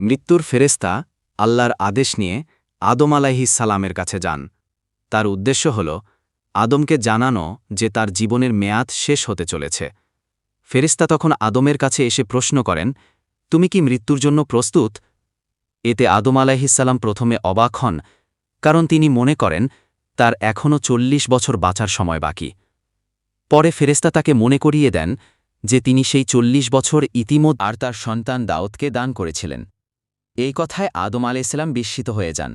মৃত্যুর ফেরেস্তা আল্লাহর আদেশ নিয়ে আদম আলাহি সালামের কাছে যান। তার উদ্দেশ্য হল আদমকে জানানো যে তার জীবনের মেয়াদ শেষ হতে চলেছে। ফেরেস্তা তখন আদমের কাছে এসে প্রশ্ন করেন, তুমি কি মৃত্যুর জন্য প্রস্তুত? এতে আদম আলাহিসাল্লাম প্রথমে অবাক হন, কারণ তিনি মনে করেন, তার এখনও চল্লিশ বছর বাঁচার সময় বাকি। পরে ফেরেস্তা তাকে মনে করিয়ে দেন যে তিনি সেই চল্লিশ বছর ইতিমধ্যে আর তার সন্তান দাউদকে দান করেছিলেন। এই কথায় আদম আলাইসাল্লাম বিস্মিত হয়ে যান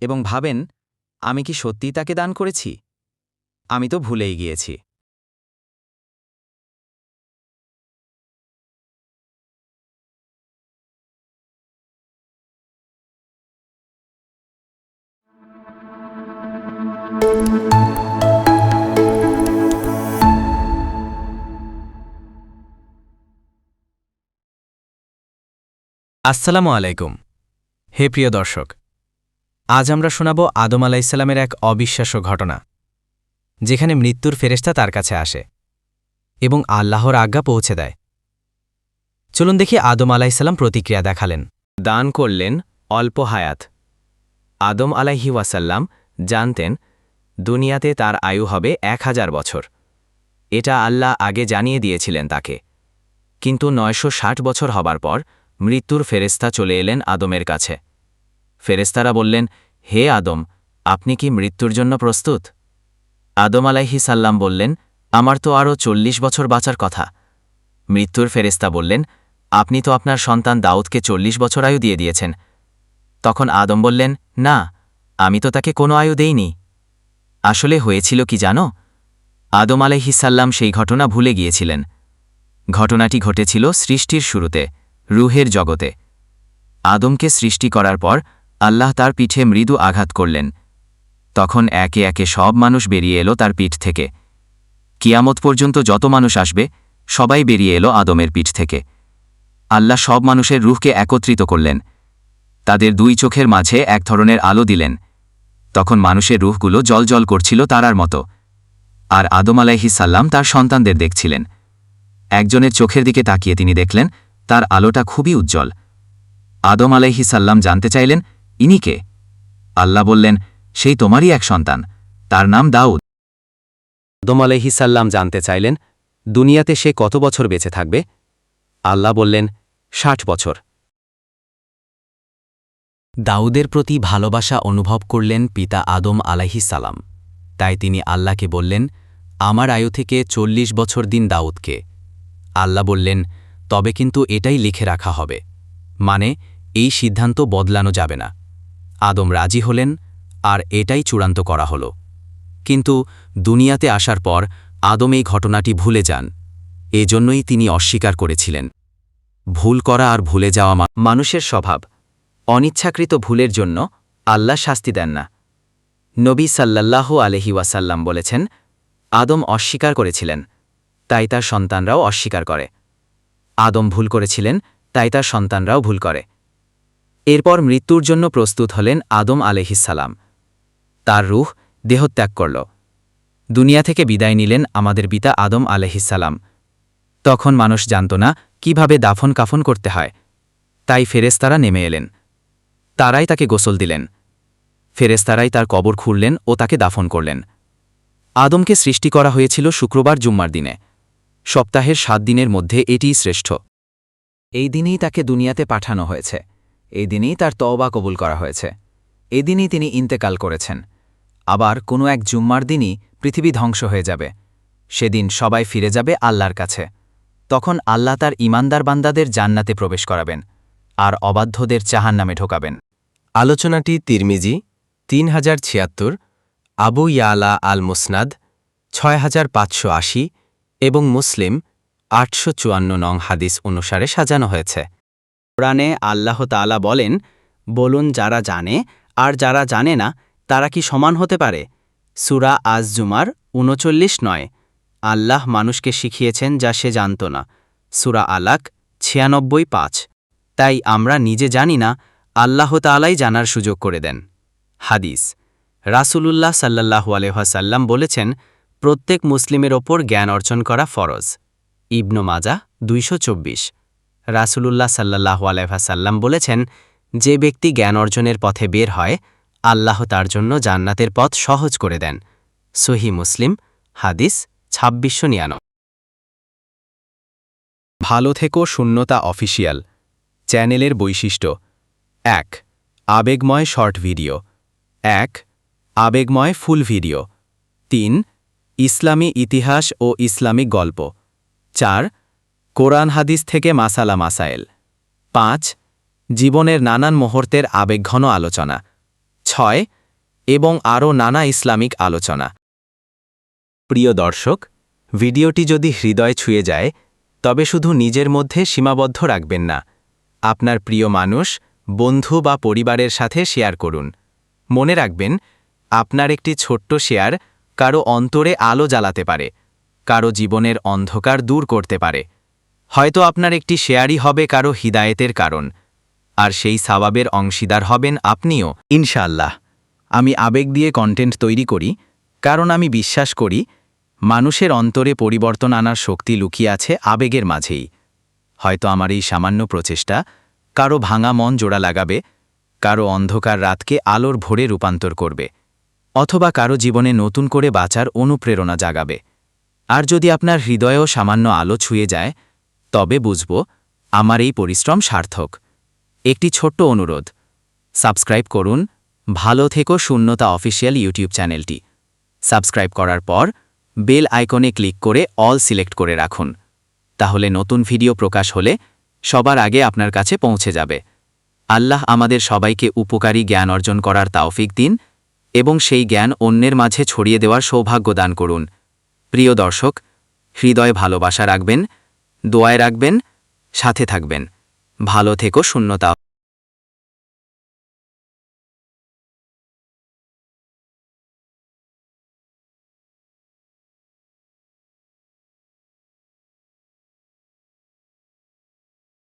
এবং ভাবেন, আমি কি সত্যিই তাকে দান করেছি? আমি তো ভুলেই গিয়েছি। আসসালামু আলাইকুম। হে প্রিয় দর্শক, আজ আমরা শোনাব আদম আলাইসাল্লামের এক অবিশ্বাস্য ঘটনা, যেখানে মৃত্যুর ফেরেস্তা তার কাছে আসে এবং আল্লাহর আজ্ঞা পৌঁছে দেয়। চলুন দেখি আদম আলাইসাল্লাম প্রতিক্রিয়া দেখালেন। দান করলেন অল্প হায়াত। আদম আলাইহি ওয়াসাল্লাম জানতেন, দুনিয়াতে তার আয়ু হবে এক হাজার বছর। এটা আল্লাহ আগে জানিয়ে দিয়েছিলেন তাকে। কিন্তু নয়শো ষাট বছর হবার পর মৃত্যুর ফেরেস্তা চলে এলেন আদমের কাছে। ফেরেস্তারা বললেন, হে আদম, আপনি কি মৃত্যুর জন্য প্রস্তুত? আদম আলাইহি সাল্লাম বললেন, আমার তো আরও চল্লিশ বছর বাঁচার কথা। মৃত্যুর ফেরেস্তা বললেন, আপনি তো আপনার সন্তান দাউদকে চল্লিশ বছর আয়ু দিয়ে দিয়েছেন। তখন আদম বললেন, না, আমি তো তাকে কোনো আয়ু দেইনি। আসলে হয়েছিল কি জানো? আদম আলাইহিসাল্লাম সেই ঘটনা ভুলে গিয়েছিলেন। ঘটনাটি ঘটেছিল সৃষ্টির শুরুতে। রুহের জগতে। আদমকে সৃষ্টি করার পর আল্লাহ তার পিঠে মৃদু আঘাত করলেন। তখন একে একে সব মানুষ বেরিয়ে এলো তার পিঠ থেকে। কিয়ামত পর্যন্ত যত মানুষ আসবে, সবাই বেরিয়ে এলো আদমের পিঠ থেকে। আল্লাহ সব মানুষের রুহকে একত্রিত করলেন। তাদের দুই চোখের মাঝে এক ধরনের আলো দিলেন। তখন মানুষের রুহগুলো জল করছিল তারার মতো। আর আদম আলাইহিসাল্লাম তার সন্তানদের দেখছিলেন। একজনের চোখের দিকে তাকিয়ে তিনি দেখলেন তার আলোটা খুবই উজ্জ্বল। আদম আলাইহি সাল্লাম জানতে চাইলেন, ইনি কে? আল্লাহ বললেন, সেই তোমারই এক সন্তান। তার নাম দাউদ। আদম আলাইহি সাল্লাম জানতে চাইলেন, দুনিয়াতে সে কত বছর বেঁচে থাকবে? আল্লাহ বললেন, ষাট বছর। দাউদের প্রতি ভালোবাসা অনুভব করলেন পিতা আদম সালাম। তাই তিনি আল্লাহকে বললেন, আমার আয়ু থেকে চল্লিশ বছর দিন দাউদকে। আল্লাহ বললেন তবে কিন্তু এটাই লিখে রাখা হবে। মানে এই সিদ্ধান্ত বদলানো যাবে না। আদম রাজি হলেন, আর এটাই চূড়ান্ত করা হল। কিন্তু দুনিয়াতে আসার পর আদম এই ঘটনাটি ভুলে যান। এজন্যই তিনি অস্বীকার করেছিলেন। ভুল করা আর ভুলে যাওয়া মানুষের স্বভাব। অনিচ্ছাকৃত ভুলের জন্য আল্লাহ শাস্তি দেন না। নবী সাল্লাল্লাহ আলহি ওয়াসাল্লাম বলেছেন, আদম অস্বীকার করেছিলেন, তাই তার সন্তানরাও অস্বীকার করে। আদম ভুল করেছিলেন, তাই তার সন্তানরাও ভুল করে। এরপর মৃত্যুর জন্য প্রস্তুত হলেন আদম আলহিসাল্লাম তার রুহ দেহত্যাগ করল। দুনিয়া থেকে বিদায় নিলেন আমাদের পিতা আদম আলহিসাল্লাম তখন মানুষ জানত না কীভাবে দাফন কাফন করতে হয়। তাই ফেরেস্তারা নেমে এলেন। তারাই তাকে গোসল দিলেন। ফেরেস্তারাই তার কবর খুঁড়লেন ও তাকে দাফন করলেন। আদমকে সৃষ্টি করা হয়েছিল শুক্রবার জুম্মার দিনে। সপ্তাহের সাত দিনের মধ্যে এটিই শ্রেষ্ঠ। এই দিনেই তাকে দুনিয়াতে পাঠানো হয়েছে। এই দিনেই তার তওবা কবুল করা হয়েছে। এদিনই তিনি ইন্তেকাল করেছেন। আবার কোনো এক জুম্মার দিনই পৃথিবী ধ্বংস হয়ে যাবে। সেদিন সবাই ফিরে যাবে আল্লাহর কাছে। তখন আল্লাহ তার ইমানদার বান্দাদের জান্নাতে প্রবেশ করাবেন আর অবাধ্যদের চাহান নামে ঢোকাবেন। আলোচনাটি তিরমিজি তিন হাজার ছিয়াত্তর, আবু ইয়ালা আল মুসনাদ ছয় হাজার পাঁচশো আশি এবং মুসলিম আটশো চুয়ান্ন নং হাদিস অনুসারে সাজানো হয়েছে। কোরআনে আল্লাহ তালা বলেন, বলুন যারা জানে আর যারা জানে না, তারা কি সমান হতে পারে? সুরা আজ জুমার উনচল্লিশ নয়। আল্লাহ মানুষকে শিখিয়েছেন যা সে জানত না। সুরা আলাক ছিয়ানব্বই পাঁচ। তাই আমরা নিজে জানি না, আল্লাহ তালাই জানার সুযোগ করে দেন। হাদিস। রাসূলুল্লাহ সাল্লাহু আলহাসাল্লাম বলেছেন প্রত্যেক মুসলিমের ওপর জ্ঞান অর্জন করা ফরজ। ইবনু মাজা, দুইশো চব্বিশ। রাসূলুল্লাহ সাল্লাহ আলহাসাল্লাম বলেছেন, যে ব্যক্তি জ্ঞান অর্জনের পথে বের হয়, আল্লাহ তার জন্য জান্নাতের পথ সহজ করে দেন। সহি মুসলিম, হাদিস ছাব্বিশশো নিয়ানো ভালো থেকো শূন্যতা অফিসিয়াল চ্যানেলের বৈশিষ্ট্য। এক, আবেগময় শর্ট ভিডিও। এক, আবেগময় ফুল ভিডিও। তিন ইসলামী ইতিহাস ও ইসলামিক গল্প। চার, কোরআন হাদিস থেকে মাসালা মাসায়েল। পাঁচ, জীবনের নানান মুহূর্তের আবেগঘন আলোচনা। ছয়, এবং আরও নানা ইসলামিক আলোচনা। প্রিয় দর্শক, ভিডিওটি যদি হৃদয় ছুঁয়ে যায়, তবে শুধু নিজের মধ্যে সীমাবদ্ধ রাখবেন না। আপনার প্রিয় মানুষ, বন্ধু বা পরিবারের সাথে শেয়ার করুন। মনে রাখবেন, আপনার একটি ছোট্ট শেয়ার কারও অন্তরে আলো জ্বালাতে পারে, কারও জীবনের অন্ধকার দূর করতে পারে। হয়তো আপনার একটি শেয়ারই হবে কারও হিদায়েতের কারণ, আর সেই সাবাবের অংশীদার হবেন আপনিও। ইনশাআল্লাহ, আমি আবেগ দিয়ে কন্টেন্ট তৈরি করি, কারণ আমি বিশ্বাস করি, মানুষের অন্তরে পরিবর্তন আনার শক্তি লুকিয়ে আছে আবেগের মাঝেই। হয়তো আমার এই সামান্য প্রচেষ্টা কারও ভাঙা মন জোড়া লাগাবে, কারও অন্ধকার রাতকে আলোর ভোরে রূপান্তর করবে। অথবা কারও জীবনে নতুন করে বাঁচার অনুপ্রেরণা জাগাবে। আর যদি আপনার হৃদয়েও সামান্য আলো ছুঁয়ে যায়, তবে বুঝব, আমার এই পরিশ্রম সার্থক। একটি ছোট্ট অনুরোধ। সাবস্ক্রাইব করুন। ভালো থেকো শূন্যতা অফিসিয়াল ইউটিউব চ্যানেলটি। সাবস্ক্রাইব করার পর, বেল আইকনে ক্লিক করে অল সিলেক্ট করে রাখুন। তাহলে নতুন ভিডিও প্রকাশ হলে সবার আগে আপনার কাছে পৌঁছে যাবে। আল্লাহ আমাদের সবাইকে উপকারী জ্ঞান অর্জন করার তাওফিক দিন। এবং সেই জ্ঞান অন্যের মাঝে ছড়িয়ে দেওয়ার সৌভাগ্য দান করুন। প্রিয় দর্শক, হৃদয় ভালোবাসা রাখবেন, দোয়ায় রাখবেন, সাথে থাকবেন। ভালো থেকো, শূন্যতা